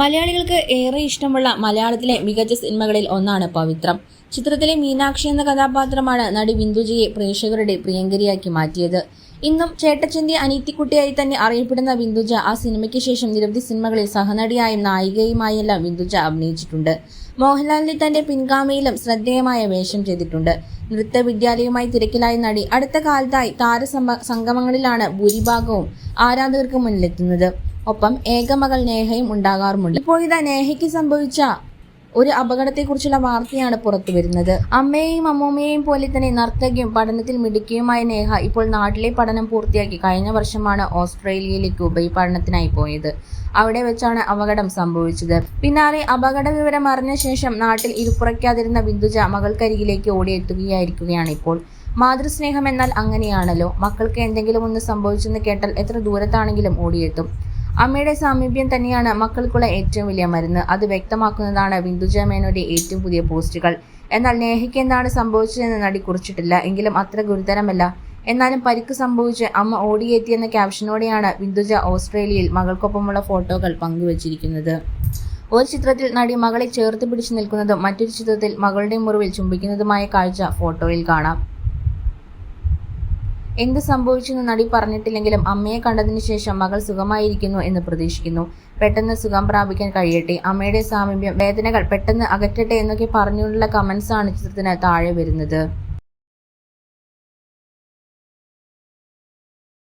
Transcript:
മലയാളികൾക്ക് ഏറെ ഇഷ്ടമുള്ള മലയാളത്തിലെ മികച്ച സിനിമകളിൽ ഒന്നാണ് പവിത്രം. ചിത്രത്തിലെ മീനാക്ഷി എന്ന കഥാപാത്രമാണ് നടി ബിന്ദുജിയെ പ്രേക്ഷകരുടെ പ്രിയങ്കരിയാക്കി മാറ്റിയത്. ഇന്നും ചേട്ടച്ചന്റെ അനീത്തിക്കുട്ടിയായി തന്നെ അറിയപ്പെടുന്ന ബിന്ദുജ ആ സിനിമയ്ക്ക് ശേഷം നിരവധി സിനിമകളിൽ സഹനടിയായും നായികയുമായെല്ലാം ബിന്ദുജ അഭിനയിച്ചിട്ടുണ്ട്. മോഹൻലാലിന്റെ തന്റെ പിൻഗാമിയിലും ശ്രദ്ധേയമായ വേഷം ചെയ്തിട്ടുണ്ട്. നൃത്ത വിദ്യാലയവുമായി തിരക്കിലായ നടി അടുത്ത കാലത്തായി താരസംഭ സംഗമങ്ങളിലാണ് ഭൂരിഭാഗവും ആരാധകർക്ക് മുന്നിലെത്തുന്നത്. ഒപ്പം ഏകമകൾ നേഹയും ഉണ്ടാകാറുമുണ്ട്. ഇതാ നേഹയ്ക്ക് സംഭവിച്ച ഒരു അപകടത്തെക്കുറിച്ചുള്ള വാർത്തയാണ് പുറത്തു വരുന്നത് അമ്മയെയും അമ്മൂമ്മയെയും പോലെ തന്നെ നർത്തകിയും പഠനത്തിൽ മിടുക്കിയുമായ നേഹ ഇപ്പോൾ നാട്ടിലെ പഠനം പൂർത്തിയാക്കി കഴിഞ്ഞ വർഷമാണ് ഓസ്ട്രേലിയയിലേക്ക് ഉപരിപഠനത്തിനായി പോയത്. അവിടെ വെച്ചാണ് അപകടം സംഭവിച്ചത്. പിന്നാലെ അപകട വിവരം അറിഞ്ഞ ശേഷം നാട്ടിൽ ഇരുപ്പുറയ്ക്കാതിരുന്ന ബിന്ദുജ മകൾക്കരികിലേക്ക് ഓടിയെത്തുകയായിരിക്കുകയാണ് ഇപ്പോൾ. മാതൃസ്നേഹം എന്നാൽ അങ്ങനെയാണല്ലോ. മക്കൾക്ക് എന്തെങ്കിലും ഒന്ന് സംഭവിച്ചെന്ന് കേട്ടാൽ എത്ര ദൂരത്താണെങ്കിലും ഓടിയെത്തും. അമ്മയുടെ സാമീപ്യം തന്നെയാണ് മക്കൾക്കുള്ള ഏറ്റവും വലിയ മരുന്ന്. അത് വ്യക്തമാക്കുന്നതാണ് ബിന്ദുജ മേനോന്റെ ഏറ്റവും പുതിയ പോസ്റ്റുകൾ. എന്നാൽ നേഹയ്ക്ക് എന്താണ് സംഭവിച്ചതെന്ന് നടി കുറിച്ചിട്ടില്ല. എങ്കിലും അത്ര ഗുരുതരമല്ല. എന്നാലും പരിക്ക് സംഭവിച്ച് അമ്മ ഓടിയെത്തിയെന്ന ക്യാപ്ഷനോടെയാണ് ബിന്ദുജ ഓസ്ട്രേലിയയിൽ മകൾക്കൊപ്പമുള്ള ഫോട്ടോകൾ പങ്കുവച്ചിരിക്കുന്നത്. ഒരു ചിത്രത്തിൽ നടി മകളെ ചേർത്ത് പിടിച്ചു നിൽക്കുന്നതും മറ്റൊരു ചിത്രത്തിൽ മകളുടെ മുറിവിൽ ചുംബിക്കുന്നതുമായ കാഴ്ച ഫോട്ടോയിൽ കാണാം. എന്ത് സംഭവിച്ചെന്ന് നടി പറഞ്ഞിട്ടില്ലെങ്കിലും അമ്മയെ കണ്ടതിന് ശേഷം മകൾ സുഖമായിരിക്കുന്നു എന്ന് പ്രതീക്ഷിക്കുന്നു. പെട്ടെന്ന് സുഖം പ്രാപിക്കാൻ കഴിയട്ടെ. അമ്മയുടെ സാമീപ്യം വേദനകൾ പെട്ടെന്ന് അകറ്റട്ടെ എന്നൊക്കെ പറഞ്ഞുകൊണ്ടുള്ള കമന്റ്സ് ആണ് ചിത്രത്തിന് താഴെ വരുന്നത്.